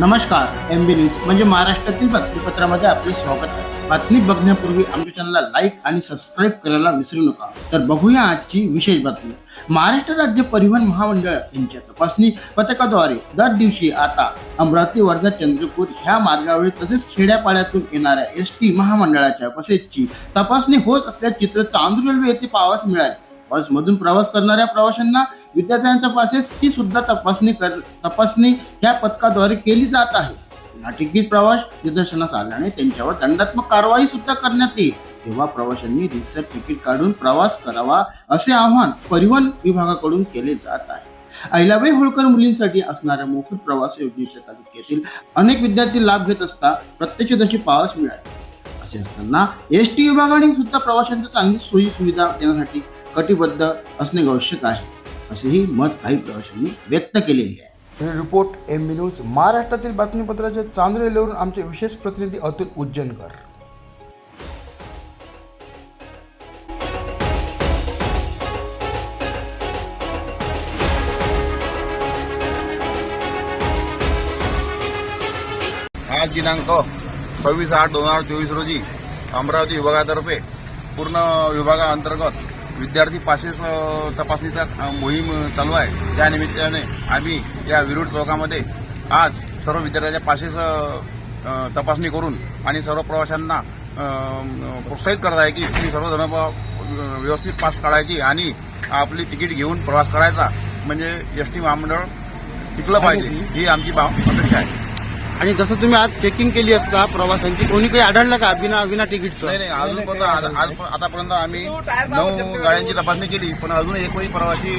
नमस्कार एम बी न्यूज म्हणजे महाराष्ट्रातील बातमीपत्रामध्ये आपले स्वागत आहे. बातमी बघण्यापूर्वी आमच्या चॅनलला लाईक आणि सबस्क्राईब करायला विसरू नका. तर बघूया आजची विशेष बातमी. महाराष्ट्र राज्य परिवहन महामंडळ यांच्या तपासणी पथकाद्वारे दर दिवशी आता अमरावती वर्धा चंद्रपूर ह्या मार्गावर तसेच खेड्यापाड्यातून येणाऱ्या एस टी महामंडळाच्या बसेसची तपासणी होत असल्याचे चित्र चांदूर रेल्वे येथे पावास मिळाले. बसमधून प्रवास करणाऱ्या प्रवाशांना विद्यार्थ्यांच्या पासेसची सुद्धा तपासणी कर तपासणी ह्या पथकाद्वारे केली जात आहे. नाटिकीत तिकीट प्रवास निदर्शनास आल्याने त्यांच्यावर दंडात्मक कारवाई सुद्धा करण्यात येईल. तेव्हा प्रवाशांनी रिसर तिकीट काढून प्रवास करावा असे आवाहन परिवहन विभागाकडून केले जात आहे. अहिलाबाई होळकर मुलींसाठी असणाऱ्या मोफत प्रवास योजनेच्या तालुक्यातील अनेक विद्यार्थी लाभ घेत असता प्रत्यक्षदर्शी पावस मिळाले. असे असताना एस टी विभागाने सुद्धा प्रवाशांच्या चांगली सोयी सुविधा देण्यासाठी कटिबद्ध असणे आवश्यक आहे. असेही मत काही प्रवाशांनी व्यक्त केलेले आहे. रिपोर्ट एम बी न्यूज महाराष्ट्रातील बातमीपत्राच्या चांदूर रेल्वेवरून आमचे विशेष प्रतिनिधी अतुल उज्जैनकर. आज दिनांक सव्वीस आठ दोन हजार चोवीस रोजी अमरावती विभागातर्फे पूर्ण विभागाअंतर्गत विद्यार्थी पासेस तपासणीचा मोहीम चालू आहे. त्या निमित्ताने आम्ही या विरुड चौकामध्ये आज सर्व विद्यार्थ्यांच्या पासेस तपासणी करून आणि सर्व प्रवाशांना प्रोत्साहित करत आहे की तुम्ही सर्वजण व्यवस्थित पास काढायची आणि आपली तिकीट घेऊन प्रवास करायचा. म्हणजे एस टी महामंडळ टिकलं पाहिजे ही आमची अपेक्षा आहे. आणि जसं तुम्ही आज चेकिंग केली असता प्रवाशांची कोणी काही आढळलं का बिना बिना तिकीटचं नाही नाही अजूनपर्यंत आज- आज आतापर्यंत आम्ही नऊ गाड्यांची तपासणी केली पण अजून एकही प्रवासी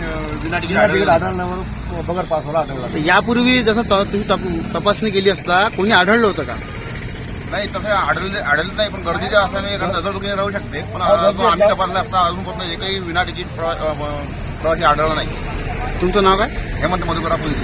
अं, विना तिकीट आढळला. नाही. बगर पास तर यापूर्वी जसं त- तुम्ही तप- तपासणी केली असता कोणी आढळलं होतं का? नाही तसं आढळले आढळलं नाही पण गर्दीच्या असल्याने एखादा नजर चुकीने राहू शकते पण अजून आम्ही तपासला असता अजूनपर्यंत एकही विना तिकीट प्रवा- अं, प्रवासी आढळला नाही. तुमचं नाव काय? हेमंत मधुकरा पोलीस